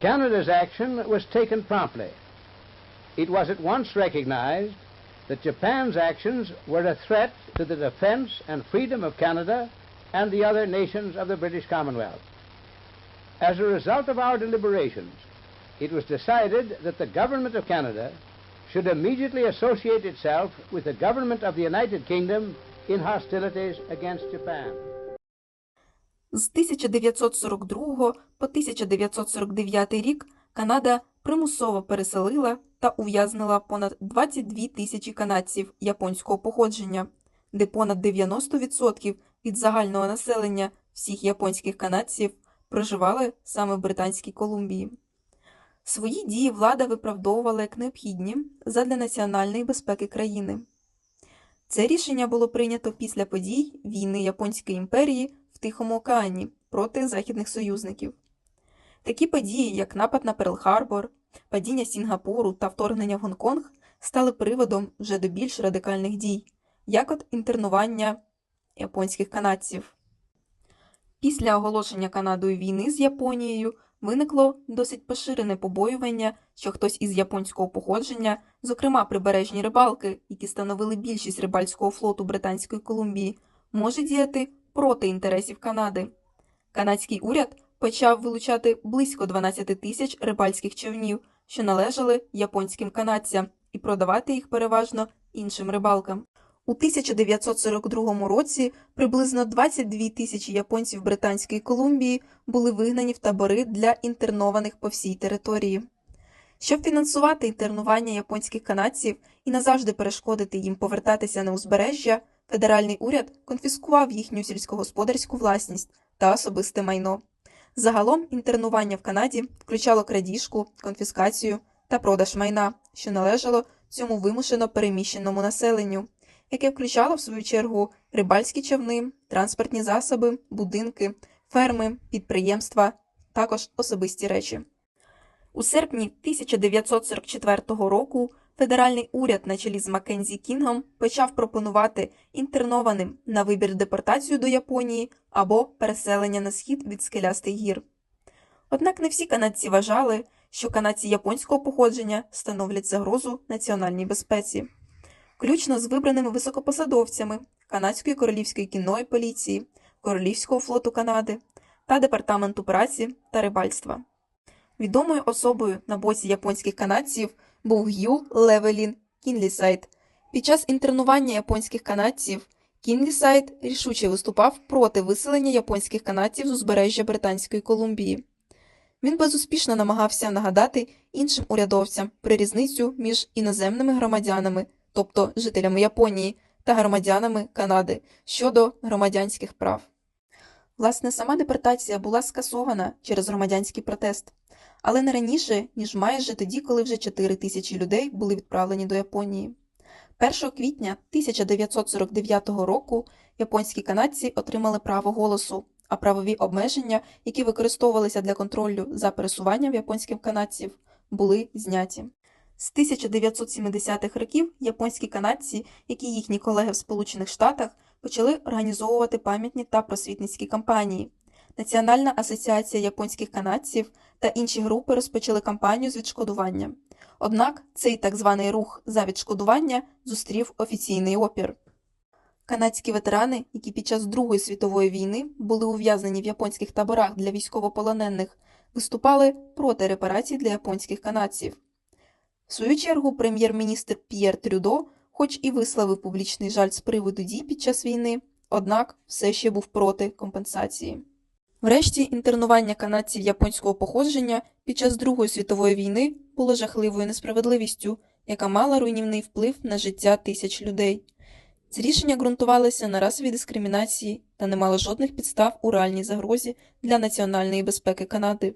Canada's action was taken promptly. It was at once recognized that Japan's actions were a threat to the defense and freedom of Canada and the other nations of the British Commonwealth. As a result of our deliberations, it was decided that the Government of Canada should immediately associate itself with the Government of the United Kingdom in hostilities against Japan. З 1942 по 1949 рік Канада примусово переселила та ув'язнила понад 22 тисячі канадців японського походження, де понад 90% від загального населення всіх японських канадців проживали саме в Британській Колумбії. Свої дії влада виправдовувала як необхідні задля національної безпеки країни. Це рішення було прийнято після подій війни Японської імперії в Тихому океані проти західних союзників. Такі події, як напад на Перл-Харбор, падіння Сінгапуру та вторгнення в Гонконг, стали приводом вже до більш радикальних дій, як от інтернування японських канадців. Після оголошення Канадою війни з Японією виникло досить поширене побоювання, що хтось із японського походження, зокрема прибережні рибалки, які становили більшість рибальського флоту Британської Колумбії, може діяти проти інтересів Канади. Канадський уряд почав вилучати близько 12 тисяч рибальських човнів, що належали японським канадцям, і продавати їх переважно іншим рибалкам. У 1942 році приблизно 22 тисячі японців Британської Колумбії були вигнані в табори для інтернованих по всій території. Щоб фінансувати інтернування японських канадців і назавжди перешкодити їм повертатися на узбережжя, федеральний уряд конфіскував їхню сільськогосподарську власність та особисте майно. Загалом інтернування в Канаді включало крадіжку, конфіскацію та продаж майна, що належало цьому вимушено переміщеному населенню, яке включало в свою чергу рибальські човни, транспортні засоби, будинки, ферми, підприємства, також особисті речі. У серпні 1944 року федеральний уряд на чолі з Маккензі Кінгом почав пропонувати інтернованим на вибір депортацію до Японії або переселення на схід від скелястих гір. Однак не всі канадці вважали, що канадці японського походження становлять загрозу національній безпеці, включно з вибраними високопосадовцями Канадської королівської кінної поліції, Королівського флоту Канади та Департаменту праці та рибальства. Відомою особою на боці японських канадців був Г'ю Левелін Кінлісайд. Під час інтернування японських канадців Кінлісайд рішуче виступав проти виселення японських канадців з узбережжя Британської Колумбії. Він безуспішно намагався нагадати іншим урядовцям про різницю між іноземними громадянами, тобто жителями Японії, та громадянами Канади щодо громадянських прав. Власне, сама депортація була скасована через громадянський протест, але не раніше, ніж майже тоді, коли вже 4 тисячі людей були відправлені до Японії. 1 квітня 1949 року японські канадці отримали право голосу, а правові обмеження, які використовувалися для контролю за пересуванням японських канадців, були зняті. З 1970-х років японські канадці, як і їхні колеги в Сполучених Штатах, почали організовувати пам'ятні та просвітницькі кампанії. Національна асоціація японських канадців та інші групи розпочали кампанію з відшкодування. Однак цей так званий рух за відшкодування зустрів офіційний опір. Канадські ветерани, які під час Другої світової війни були ув'язнені в японських таборах для військовополонених, виступали проти репарацій для японських канадців. В свою чергу, прем'єр-міністр П'єр Трюдо, хоч і висловив публічний жаль з приводу дій під час війни, однак все ще був проти компенсації. Врешті, інтернування канадців японського походження під час Другої світової війни було жахливою несправедливістю, яка мала руйнівний вплив на життя тисяч людей. Ці рішення ґрунтувалися на расовій дискримінації та не мали жодних підстав у реальній загрозі для національної безпеки Канади.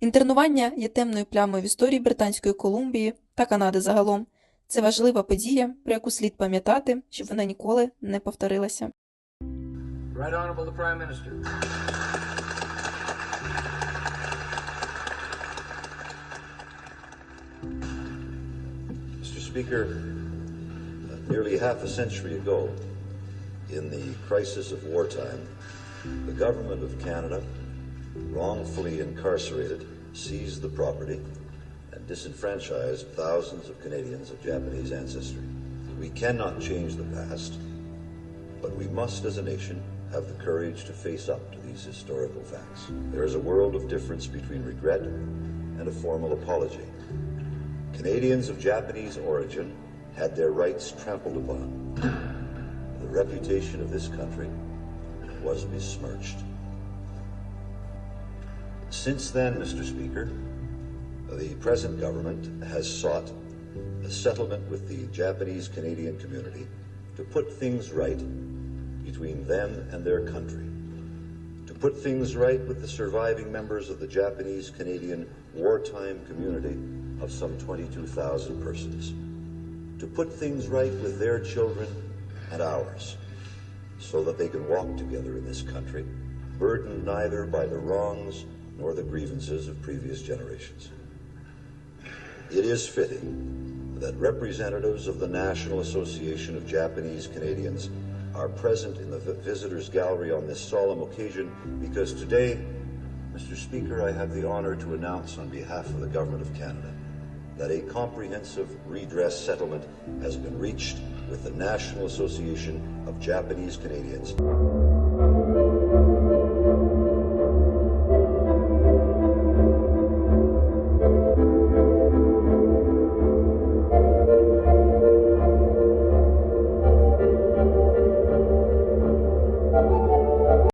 Інтернування є темною плямою в історії Британської Колумбії та Канади загалом. Це важлива подія, про яку слід пам'ятати, щоб вона ніколи не повторилася. Right Mr. Speaker, uh, nearly half a century ago, in the crisis of wartime, the Government of Canada wrongfully incarcerated seized the property, and disenfranchised thousands of Canadians of Japanese ancestry. We cannot change the past, but we must, as a nation, have the courage to face up to these historical facts. There is a world of difference between regret and a formal apology. Canadians of Japanese origin had their rights trampled upon. The reputation of this country was besmirched. Since then, Mr. Speaker, the present government has sought a settlement with the Japanese Canadian community to put things right between them and their country, to put things right with the surviving members of the Japanese Canadian wartime community of some 22,000 persons, to put things right with their children and ours, so that they can walk together in this country, burdened neither by the wrongs nor the grievances of previous generations. It is fitting that representatives of the National Association of Japanese Canadians are present in the visitors gallery on this solemn occasion because today, Mr. Speaker, I have the honor to announce on behalf of the Government of Canada that a comprehensive redress settlement has been reached with the National Association of Japanese Canadians.